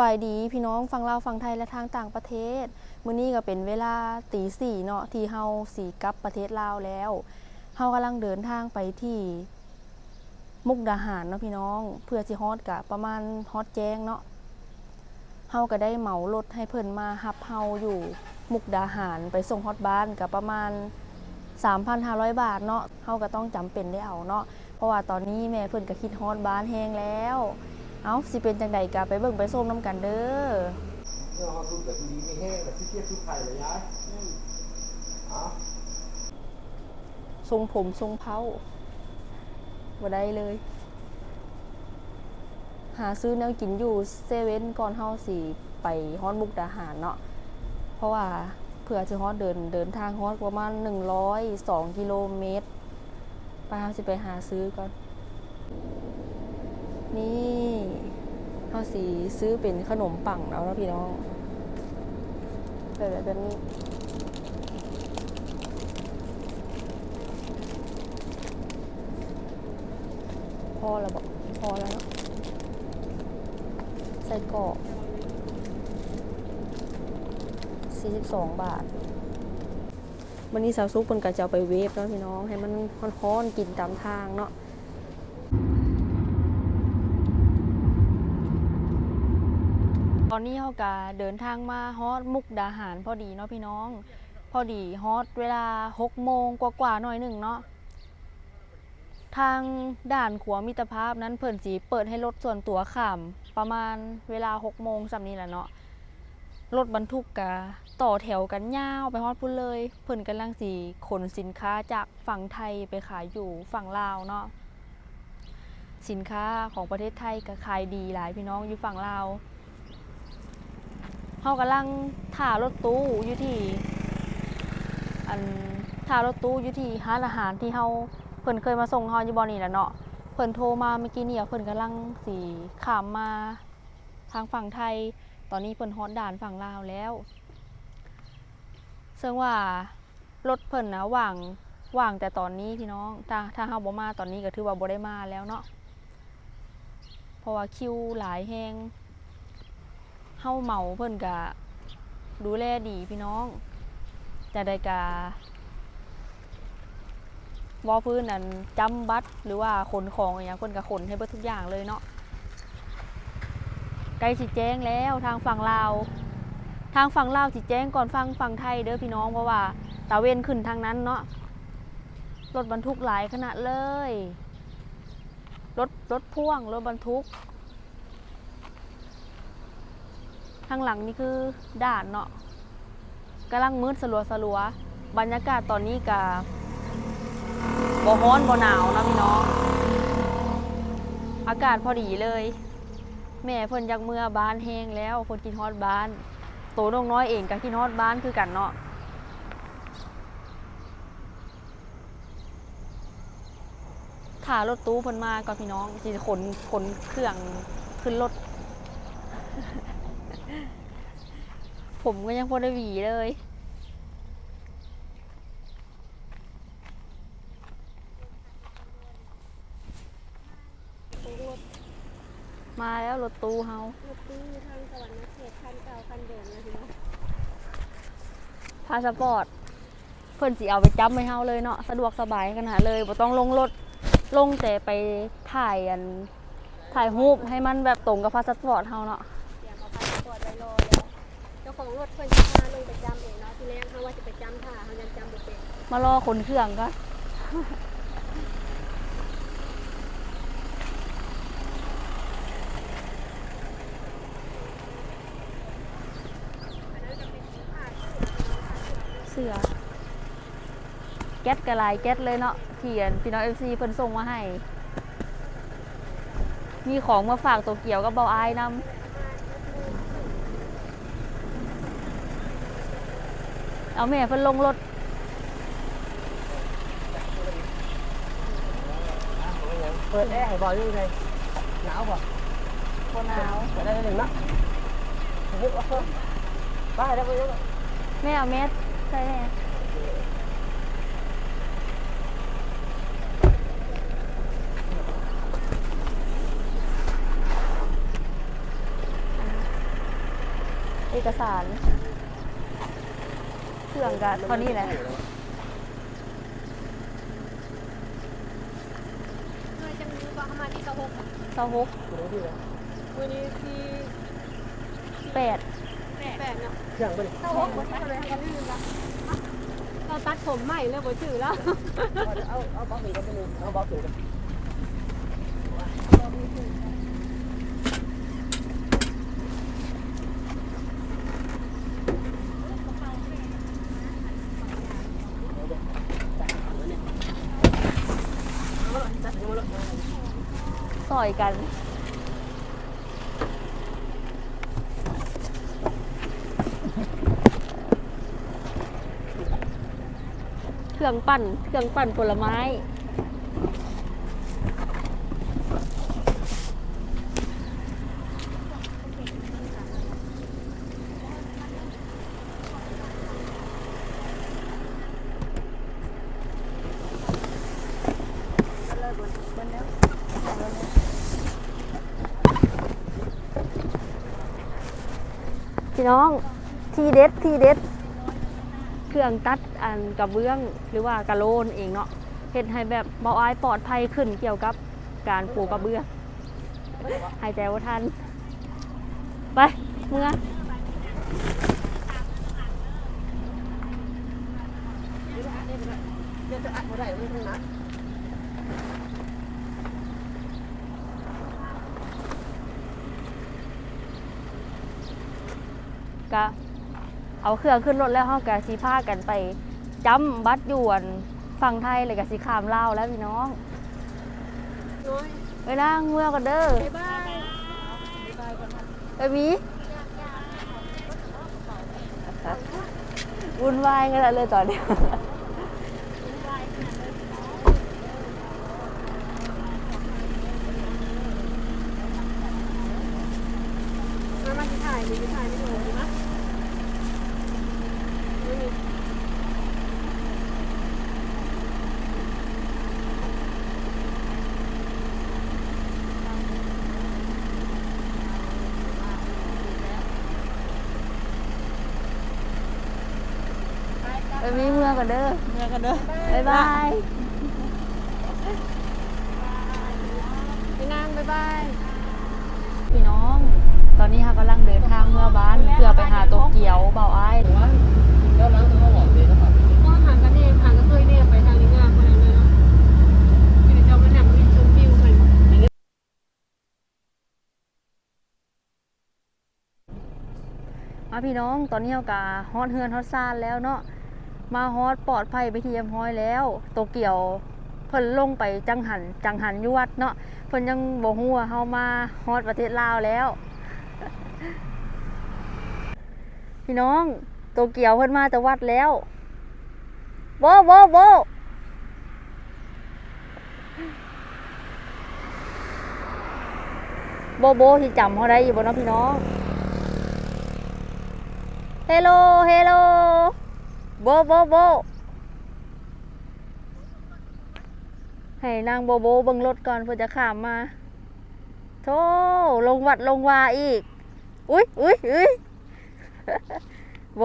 บายดีพี่น้องฟังเลาฟังไทยและทางต่างประเทศ มื้อนี้ก็เป็นเวลาตีสี่เนาะที่เฮาสี่กลับประเทศลาวแล้วเฮากำลังเดินทางไปที่มุกดาหารเนาะพี่น้อง เพื่อสิฮอดกะประมาณฮอดแจ้งเนาะเฮาก็ได้เหมารถให้เพิ่นมารับเฮาอยู่มุกดาหารไปส่งฮอดบ้านก็ประมาณ 3,500 บาทเนาะเฮาก็ต้องจำเป็นได้เอาเนาะเพราะว่าตอนนี้แม่เพิ่นก็คิดฮอดบ้านแฮงแล้ว เอ้าสิเป็นจังใดก็ไปเบิ่งไปส้มน้ำกันเด้อเรื่องเขาทุกแบบดีไม่แห้งแบบที่เทียบทุกไทยเลยยายเอาทรงผมทรงเผาบ่ได้เลย หาซื้อแนวกินอยู่เซเว่นก่อนเฮาสิไปฮอดมุกดาหารเนาะเพราะว่าเผื่อจะฮอดเดินเดินทางฮอดประมาณ102กิโลเมตรไปเฮาสิไปหาซื้อก่อน นี่ เฮาสิซื้อเป็นขนมปังเอาเนะพี่น้องแบบแบบนี้พอแล้วบอกพอแล้วเนาะใส่กรอก42 บาท วันนี้สาวซุปเพิ่นก็จะเอาไปเวฟเนาะพี่น้อง ให้มันร้อนๆกินตามทางเนาะ ตอนนี้เขาก็เดินทางมาฮอดมุกดาหารพอดีเนาะพี่น้อง พอดีฮอดเวลา6โมงกว่าๆหน่อยหนึ่งเนาะทางด่านขัวมิตรภาพนั้นเพิ่นสีเปิดให้รถส่วนตัวข้ามประมาณเวลา6โมงสำนี้แหละเนาะรถบรรทุกกะต่อแถวกันยาวไปฮอดพุ่นเลย เพิ่นกำลังสีขนสินค้าจากฝั่งไทยไปขายอยู่ฝั่งลาวเนาะสินค้าของประเทศไทยก็ขายดีหลายพี่น้องอยู่ฝั่งลาว เฮากำลังถ่ารถตู้อยู่ที่ อันถ่ารถตู้อยู่ที่ร้านอาหารที่เฮาเพิ่นเคยมาส่งเฮาอยู่บ่นี่แหละเนาะเพิ่นโทรมาเมื่อกี้เนี่ยเพิ่นกำลังสิข้ามมาทางฝั่งไทย ตอนนี้เพิ่นฮอดด่านฝั่งลาวแล้ว ซึ่งว่ารถเพิ่นนะว่างว่างแต่ตอนนี้พี่น้อง ถ้าถ้าเฮาบ่มาตอนนี้ก็ถือว่าบ่ได้มาแล้วเนาะ เพราะว่าคิวหลายแฮง เฮาเมาเพิ่นก็ดูแลดีพี่น้องแต่ใดกาวอพื้นนั่นจำบัตรหรือว่าขนของอย่างเงี้ยคนกับขนให้เบิดทุกอย่างเลยเนาะใกล้สิแจ้งแล้วทางฝั่งลาว ทางฝั่งลาวสิแจ้งก่อนฟังฝั่งไทยเด้อพี่น้องเพราะว่าตาเวนขึ้นทางนั้นเนาะรถบรรทุกหลายขนาดเลย รถรถพ่วงรถบรรทุก ทางหลังนี่คือด่านเนาะกำลังมืดสลัวสลัวบรรยากาศตอนนี้กับบ่ร้อนบ่หนาวนะพี่น้อง อากาศพอดีเลย แม่เพิ่นยากเมื่อบ้านแห้งแล้วคนกินฮอดบ้านโตน้องน้อยเองก็กินฮอดบ้านคือกันเนาะถ่ารถตู้เพิ่นมาก่อนพี่น้องสิขนขนเครื่องขึ้นรถ ผมก็ยังบ่ได้หวีเลย มาแล้วรถตู้เฮารถตู้ทางสวรรค์เขตคันเก่าคันเดิมนะพี่น้องพาสปอร์ต เพิ่นสิเอาไปจับให้เฮาเลยเนาะสะดวกสบายขนาดเลยบ่ต้องลงรถลงแต่ไปถ่ายอันถ่ายรูปให้มันแบบตรงกับพาสปอร์ตเฮาเนาะ ของรถเพิ่นสิพาลงไปจำเองเนาะทีแรกเขาว่าจะไปจำท่าเขายังจำบ่เป็นมารอขนเครื่องก็เสือแก๊สกระลายแก๊สเลยเนาะเทียนพี่น้องเอฟซีเพิ่นส่งมาให้ มีของมาฝากตัวเกี่ยวกับเบาอายนำ เอาแม่เพิ่นลงรถเปิดแอร์ให้บ่อยอยู่ไงหนาวป่ะคนหนาวจะได้หนึ่งนะยึดว่าไปได้ไปเยอะแม่เอาเม็ดใช่แม่เอกสาร เครื่องกันเท่านี้แหละเลยจังมือว่าเข้ามาที่กระหกเสาหกคุณรู้ที่ไหนนี้ที่แปดแปดเนาะอย่างไปดิกระหกบ่ทันเลยกันลืมละเราตัดผมใหม่เลยบ่ชื่อแล้วเอาเอาบล็อกหนึ่งก็ไม่ลืมเอาบล็อกหนึ่ง ซอยกัน เครื่องปั่น เครื่องปั่นผลไม้ พี่น้องทีเด็ดทีเด็ด เครื่องตัดอันกระเบื้องหรือว่ากระโลนเองเนาะเฮ็ดให้แบบเบาอายปลอดภัยขึ้นเกี่ยวกับการปูกระเบื้องหายใจว่าทัน ไปเมื่อเดี๋ยวจะอัดมาได้ไม่ต้นัด ก็เอาเครื่องขึ้นรถแล้วเฮาก็สิพากันไปจำบัตรยวนฝั่งไทยเลยก็สิข้ามลาวแล้วพี่น้องน้อยไปนั่งเมื่อกันเด้อบ๊ายบายไปมีวุ่นวายกันแล้วเลยตอนนี้ มามาที่ ถ่ายมีที่ถ่ายไม่ถูกนะไม่มีไปมีเมื่อกันเด้อเมื่อกันเด้อบ๊ายบายไปนั่งบ๊ายบาย ตอนนี้ค่ะกำลังเดินทางเมื่อบ้านเพื่อไปหาโตเกียวเบาอ้ายแล้วล้างตัวหอมเนะครับก็ห่างกันเองห่างก็เคยเนี่ยไปทางนึงามขนาดเลยเนาะมาพี่น้องตอนนี้เรากะฮอดเฮือนฮอดซานแล้วเนาะมาฮอดปลอดภัยไปทีเรียมห้อยแล้ว โตเกียวเพิ่นลงไปจังหันจังหันยวดเนาะเพิ่นยังบ่ฮู้ว่าเฮามาฮอดประเทศลาวแล้ว พี่น้องโตเกียวเพิ่นมาแต่วัดแล้วโบโบโบโบโบที่จำเขาได้อยู่บ่เนาะพี่น้องเฮลโลเฮลโลโบโบโบให้นางโบโบเบิ่งรถก่อนเพื่อจะข้ามมาโธ่ลงวัดลงวาอีก อุ้ยอุ้ยอุ้ย โบ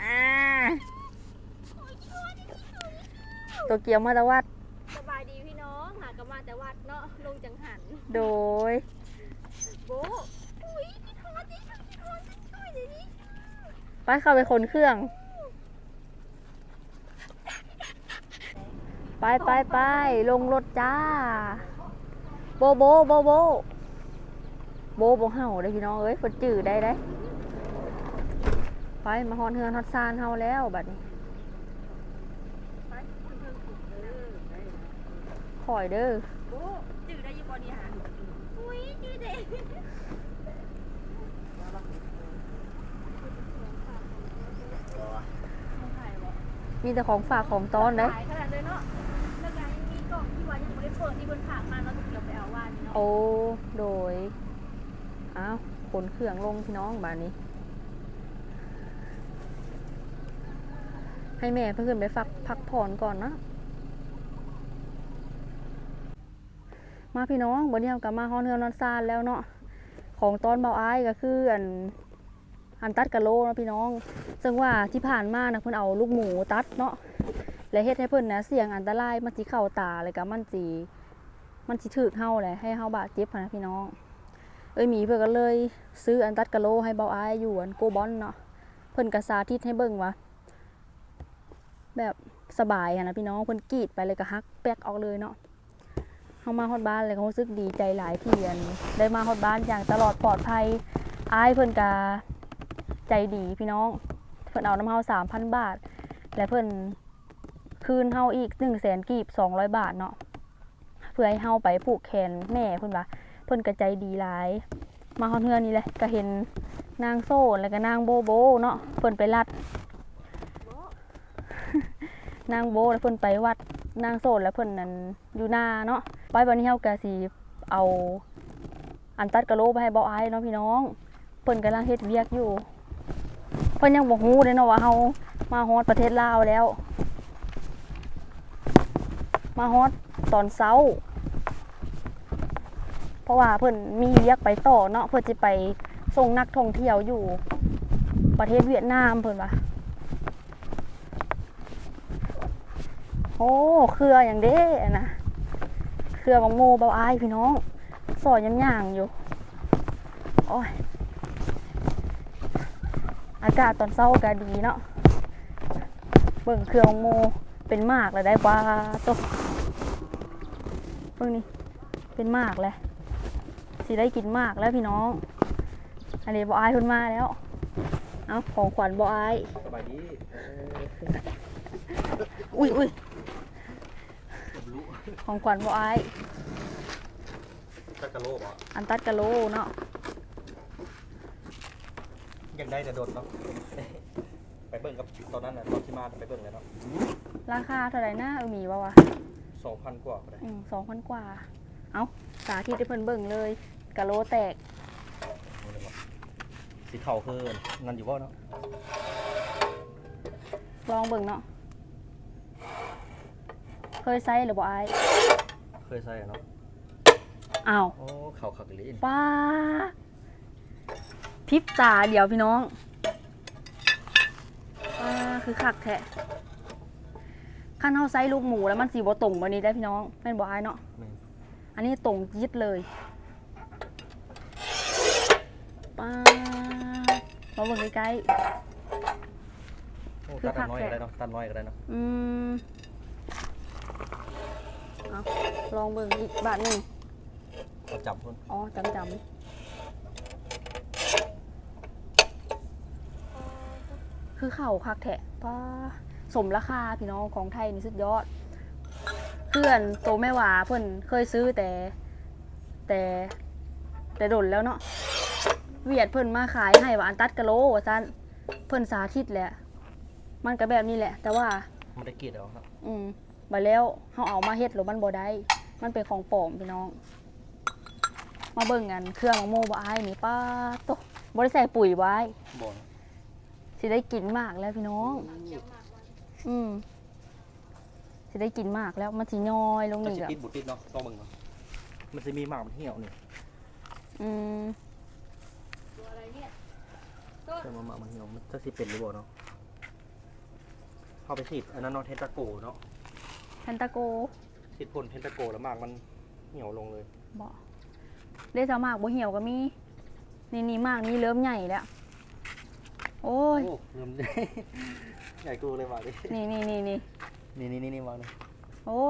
อ่าตัวเกียวมาตะวัดสบายดีพี่น้องหากนมาแต่วัดเนาะลงจังหันโดย โบอุ้ยพี่ทอดดิพี่ทอดช่วยเดี๋ยวนี้ไปเข้าไปคนเครื่อง ไปไปไปลงรถจ้า โบโบโบโบ โบโบเห่าได้พี่น้องเอ้ยฝนจืดได้ได้ไปมาฮอนเฮือนฮอดซานเฮาแล้วบัดนี้คอยเด้อโบจืดได้ยี่ปอนี้หาอุ้ยจืดเด็มีแต่ของฝากของต้อนได้ขายขนาดเลยเนาะแล้วก็ยังมีกล่องที่ว่ายังไม่ได้เปิดที่บนผากมาเราต้องเกี่ยวไปเอาว่านี่เนาะโอ้โดย อ้าวขนเครื่องลงพี่น้องบานนี้ ให้แม่เพื่อนไปฟักพักผ่อนก่อนนะมาพี่น้องวันนี้เรากลับมาฮอนเฮือนนอนซานแล้วเนาะของตอนเบาอ้ายก็คืออันอันตัดกะโลนะพี่น้อง ซึ่งว่าที่ผ่านมานะเพิ่อนเอาลูกหมูตัดเนาะและเฮ็ดให้เพิ่อนนะเสี่ยงอันตรายมันสิเข้าตาเลยก็มันสิมันสิถึกเฮาแหละให้เฮาบาดเจ็บนะพี่น้อง อ้ยหมีเพิ่นก็เลย ซื้ออันตัดกะโลให้เบาอ้ายอยู่อันโกบอนเนาะเพิ่นก็สาธิตให้เบิ่งว่าแบบสบายหั้นะพี่น้องเพิ่นกรีดไปเลยก็ฮักแป๊กออกเลยเนาะเฮามาฮอดบ้านเลยก็รู้สึกดีใจหลายที่อันได้มาฮอดบ้านอย่างตลอดปลอดภัยอ้ายเพิ่นก็ใจดีพี่น้อง เพิ่นเอาน้ำเฮา3,000บาท และเพิ่นคืนเฮาอีก100,000กีบ200บาทเนาะเพื่อให้เฮาไปผูกแขนแม่เพิ่นว่า พิ่นก็ใจดีหลาย มาฮอดเฮือนนี่แหละก็เห็นนางโซ่แล้วก็นางโบโบเนาะเพิ่นไปรัด นางโบแล้วเพิ่นไปวัดนางโซนแล้วเพิ่นนั่นอยู่หน้าเนาะไปวันนี้เฮาก็สิเอาอันตัดกะโหลไปให้เบาอายเนาะพี่น้อง เพิ่นกำลังเฮ็ดเวียกอยู่ เพิ่นยังบ่ฮู้เลยเนาะว่าเฮามาฮอดประเทศลาวแล้ว มาฮอดตอนเช้า ราะว่าเพิ่นมีเวียกไปต่อเนาะเพิ่นสิไปส่งนักท่องเที่ยวอยู่ประเทศเวียดนามเพิ่นว่าโอ้เครืออย่างเด้อะนะเครือบังโมเบาอายพี่น้องสอยยังย่างอยู่โอ้ยอากาศตอนเช้าก็ดีเนาะเบิ่งเครือบังโมเป็นมากเลยได้ปลาตัวเบิ่งนี่เป็นมากเลย สิได้กินมากแล้วพี่น้อง อันนี้บออายเพิ่นมาแล้ว เอาของขวัญบออายสบายดีเอออุ้ยอุ้ยของขวัญบออายตะกะโลบ่อันตัดกะโลเนาะยังได้แต่โดนเนาะไปเบิ่งกับตอนนั้นน่ะตอนที่มาไปเบิ่งเลยเนาะราคาเท่าไหร่นะเออหมีวะวะสองพันกว่าก็ได้อืมสองพันกว่า เอาสาธิตให้เพิ่นเบิ่งเลย กะโลแตกเอาเลยบ่สีขาวคือนั่นอยู่บ่เนาะลองเบิ่งเนาะเคยใส่หรือบ่อายเคยใส่อะเนาะอ้าวโอ้ขาวขักอีหลีป้าพริบตาเดียวพี่น้องป้าคือคักแท้ขั้นเฮาใส่ลูกหมูแล้วมันสีบ่ตรงบันนี้ได้พี่น้องแม่นบ่อายเนาะ แม่นอันนี้ตรงยิดเลย ป้ามาเบิ่งใกล้โอ้คือตัดคัอักนน้อยแท้ก็ได้เนาะตัดน้อยก็ได้เนาะๆอืมเอาลองเบิ่งอีกบาทหนึ่งเอาจับพุ่นอ๋อจำจำคือเข่าคักแทะป้าสมราคาพี่น้องของไทยนี่สุดยอด เพื่อนโตแม่หวาเพิ่นเคยซื้อแต่ แต่แต่ดนแล้วเนาะ เวียดเพิ่นมาขายให้ว่าอันตัดกะโลว่าซั่นเพิ่นสาธิตแหละ มันก็แบบนี้แหละ แต่ว่า มันได้กรีดเอาครับอืมบัดแล้วเฮาเอามาเฮ็ดหรือมันบ่ได้ มันเป็นของปลอมพี่น้อง มาเบิ่งกันเครื่องของโมบายนี่ป้าโตบ่ได้ใส่ปุ๋ยไว้ บ่เนาะสิได้กินมากแล้วพี่น้อง อืมสิได้กินมากแล้วมันสิย่อยลงจะนี่สิก็ติดบุติดเนาะต้องเบิ่งเนาะมันจะมีหมากมันเหี่ยวนี่อืม ตัวอะไรเนี่ย แต่ว่าหมากมันเหี่ยวมันจะสิเป็นหรือบ่เนาะเข้าไปฉีดอันนั้นเนาะเทนตาโกเนาะแพนตาโกฉีดพ่นเทนตาโกแล้วหมากมันเหี่ยวลงเลยบ่ได้สามากบ่เหี่ยวก็มีนี่นี่มากนี่เริ่มใหญ่แล้ว โอ้ย โอ้เริ่ม ใหญ่กูเลยว่ะดินี่นี่นี่นี่นี่นี่นี่นี่วางเลยโอ้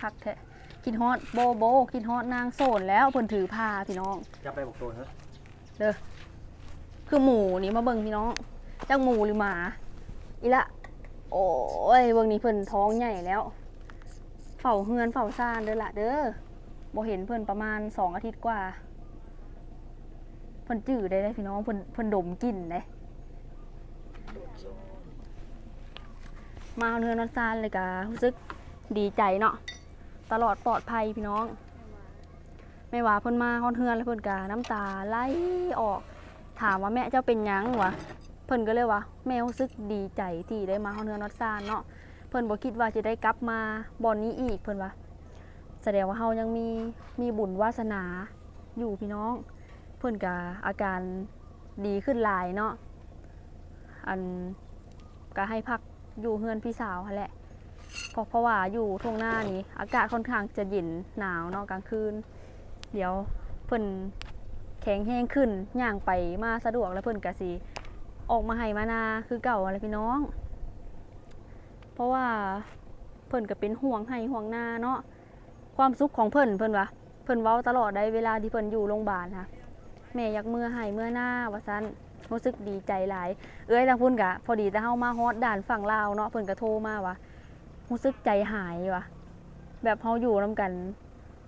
คักแท้กินฮอดโบโบกินฮอดนางโซนแล้วเพิ่นถือผ้าพี่น้องจับไปบอกตัวเถอะ คือหมูนี่มาเบิ่งพี่น้องจักหมูหรือหมา อีละ โอ้ยเบิ่งนี่เพิ่นท้องใหญ่แล้ว เฝ้าเฮือนเฝ้าซ่านเด้อละเด้อบ่เห็นเพิ่นประมาณสองอาทิตย์กว่า เพิ่นจื้อได้เลยพี่น้องเพิ่นเพิ่นดมกลิ่นเลยมาเอาเนื้อนอนซานเลยกะรู้สึกดีใจเนาะตลอดปลอดภัยพี่น้อง ไม่ว่าเพิ่นมาฮอดเฮือนแล้วเพิ่นกะน้ำตาไหลออก ถามว่าแม่เจ้าเป็นยังวะเพิ่นก็เลยว่าแม่รู้สึกดีใจที่ได้มาเฮาเนือนอดซานเนาะเพิ่นบ่คิดว่าจะได้กลับมาบ่อนนี้อีกเพิ่นว่าแสดงว่าเฮายังมีมีบุญวาสนาอยู่พี่น้อง เพิ่นก็อาการดีขึ้นหลายเนาะอันก็ให้พักอยู่เฮือนพี่สาวแหละเพราะเพราะว่าอยู่ทุ่งหน้านี้ อากาศค่อนข้างจะเย็นหนาวเนาะกลางคืน เดี๋ยวเพิ่น แข็งแห้งขึ้นย่างไปมาสะดวกแล้วเพิ่นก็สิออกมาให้มานาคือเก่าอะไรพี่น้อง เพราะว่าเพิ่นก็เป็นห่วงให้ห่วงหน้าเนาะความสุขของเพิ่นเพิ่นวะเพิ่นเว้าตลอดได้เวลาที่เพิ่นอยู่โรงพยาบาลค่ะแม่อยากเมื่อให้เมื่อหน้าว่าซั่นรู้สึกดีใจหลาย เอ้ยทางพุ่นกะ พอดีแต่เฮามาฮอดด่านฝั่งลาวเนาะเพิ่นก็โทรมาว่ารู้สึกใจหายวะแบบเฮาอยู่นํกัน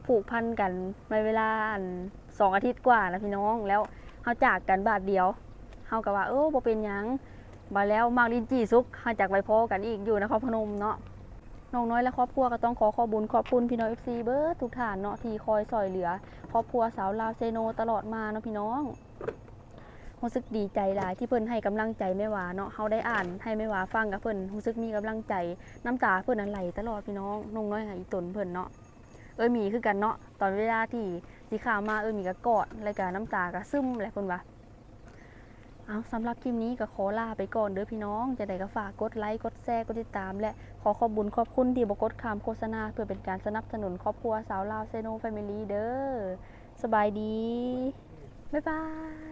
ผูกพันกันในเวลาอัน สองอาทิตย์กว่านะพี่น้องแล้วเฮาจากกันบาทเดียวเฮาก็ว่าเออบ่เป็นยังมาแล้วมากลินจีซุกเฮาจากไปพอกันอีกอยู่นครพนมเนาะน้องน้อยและครอบครัวก็ต้องขอขอบุญขอบคุณพี่น้อง FC เบิร์ดทุกท่านเนาะที่คอยซอยเหลือครอบครัวสาวลาวเซโนตลอดมาเนาะพี่น้องรู้สึกดีใจหลายที่เพิ่นให้กำลังใจแม่วาเนาะเฮาได้อ่านให้แม่วาฟังกับเพิ่นรู้สึกมีกำลังใจน้ำตาเพิ่นนั้นไหลตลอดพี่น้องน้องน้อยหาอีตนเพิ่นเนาะเอ้ยมีคือกันเนาะตอนเวลาที่ สีขาวมาเออมีก็กอดรายการน้ำตาก็ซึมแหละคนว่าเอาสำหรับคลิปนี้ก็ขอลาไปก่อนเด้อพี่น้องจะได้ก็ฝากกดไลค์กดแชร์กดติดตาม และขอขอบบุญขอบคุณที่บกดคำโฆษณาเพื่อเป็นการสนับสนุนครอบครัวสาวลาวเซโนแฟมิลี่เด้อสบายดี บ๊ายบาย